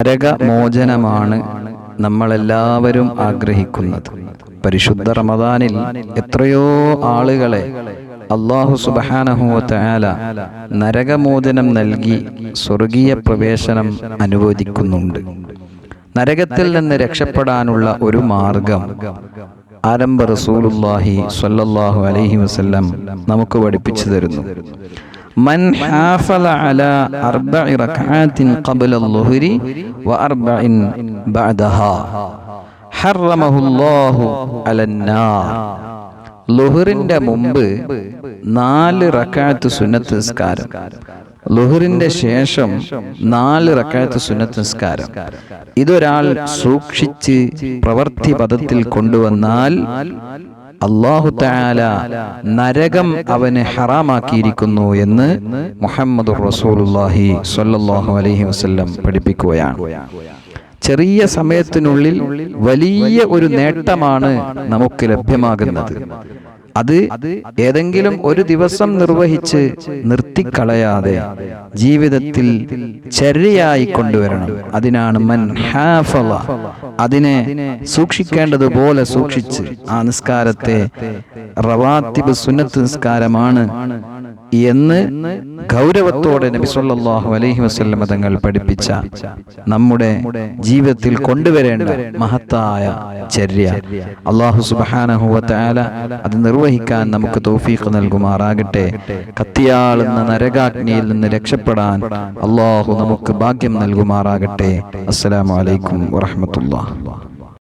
നരകമോചനമാണ് നമ്മളെല്ലാവരും ആഗ്രഹിക്കുന്നത്. പരിശുദ്ധ റമദാനിൽ എത്രയോ ആളുകളെ അള്ളാഹു സുബഹാനഹുവല നരകമോചനം നൽകി സ്വർഗീയ പ്രവേശനം അനുവദിക്കുന്നുണ്ട്. നരകത്തിൽ നിന്ന് രക്ഷപ്പെടാനുള്ള ഒരു മാർഗം ആരംഭ റസൂലുല്ലാഹി സ്വല്ലല്ലാഹു അലൈഹി വസല്ലം നമുക്ക് പഠിപ്പിച്ചു തരുന്നു. മൻ ഹാഫല അല അർബഇ റക്അത്തിൻ ഖബ്ല അൽളുഹരി വഅർബഇൻ ബഅദഹാ. ഹറമഹുല്ലാഹു അലന്നാർ ലുഹറിന്റെ മുമ്പ് നാല് റക്കാത്ത് സുന്നത്ത് നിസ്കാരം. ലുഹറിന്റെ ശേഷം നാല് റക്കാത്ത് സുന്നത്ത് നിസ്കാരം. ഇതൊരാൾ സൂക്ഷിച്ച് പ്രവർത്തി പദത്തിൽ കൊണ്ടുവന്നാൽ അള്ളാഹു താല നരകം അവന് ഹറാമാക്കിയിരിക്കുന്നു എന്ന് മുഹമ്മദ് റസൂലുല്ലാഹി സ്വല്ലല്ലാഹു അലഹി വസ്ല്ലം പഠിപ്പിക്കുകയാണ്. ചെറിയ സമയത്തിനുള്ളിൽ വലിയ ഒരു നേട്ടമാണ് നമുക്ക് ലഭ്യമാകുന്നത്. അത് ഏതെങ്കിലും ഒരു ദിവസം നിർവഹിച്ച് നിർത്തിക്കളയാതെ ജീവിതത്തിൽ ചര്യയായി കൊണ്ടുവരണം. അതിനാണ് മൻ ഹാഫള അതിനെ സൂക്ഷിക്കേണ്ടതുപോലെ സൂക്ഷിച്ച് ആ നിസ്കാരത്തെ റവാത്തിബ് സുന്നത്ത് നിസ്കാരമാണ് എന്ന് ഗൗരവത്തോടെ നബി സല്ലല്ലാഹു അലൈഹി വസല്ലം തങ്ങൾ പഠിപ്പിച്ച നമ്മുടെ ജീവിതത്തിൽ കൊണ്ടുവരേണ്ട മഹത്തായ ചര്യ. അള്ളാഹു സുബ്ഹാനഹു വതആല അത് നിർവഹിക്കാൻ നമുക്ക് തൗഫീഖ് നൽകുമാറാകട്ടെ. കത്തിയാളുന്ന നരകാഗ്നിയിൽ നിന്ന് രക്ഷപ്പെടാൻ അള്ളാഹു നമുക്ക് ഭാഗ്യം നൽകുമാറാകട്ടെ. അസ്സലാമു അലൈക്കും വറഹ്മത്തുള്ളാഹി.